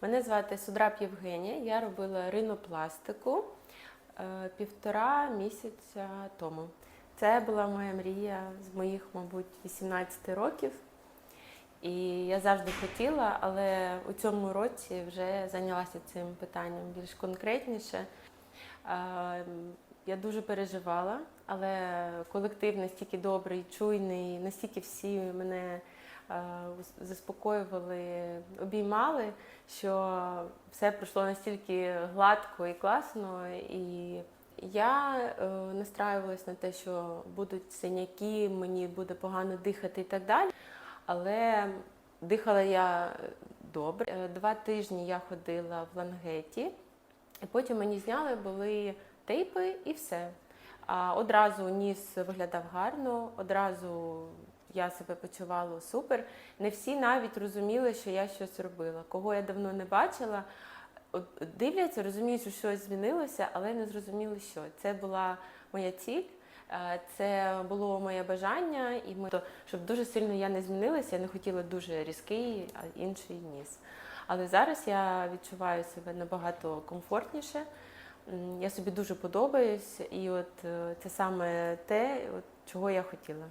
Мене звати Судраб Євгенія. Я робила ринопластику е, півтора місяця тому. Це була моя мрія з моїх, мабуть, 18 років. І я завжди хотіла, але у цьому році вже зайнялася цим питанням більш конкретніше. Е, Я дуже переживала, але колектив настільки добрий, чуйний, настільки всі мене е, заспокоювали, обіймали, що все пройшло настільки гладко і класно. І я е, настраювалась на те, що будуть синяки, мені буде погано дихати і так далі. Але дихала я добре. Два тижні я ходила в лангеті, і потім мені зняли були тейпи і все. А одразу ніс виглядав гарно, одразу я себе почувала супер. Не всі навіть розуміли, що я щось робила. Кого я давно не бачила, дивляться, розуміють, що щось змінилося, але не зрозуміли, що це була моя ціль. е, Це було моє бажання, і ми щоб дуже сильно я не змінилася, я не хотіла дуже різкий, а інший ніс. Але зараз я відчуваю себе набагато комфортніше. Я собі дуже подобаюсь, і от е, це саме те, от, чого я хотіла.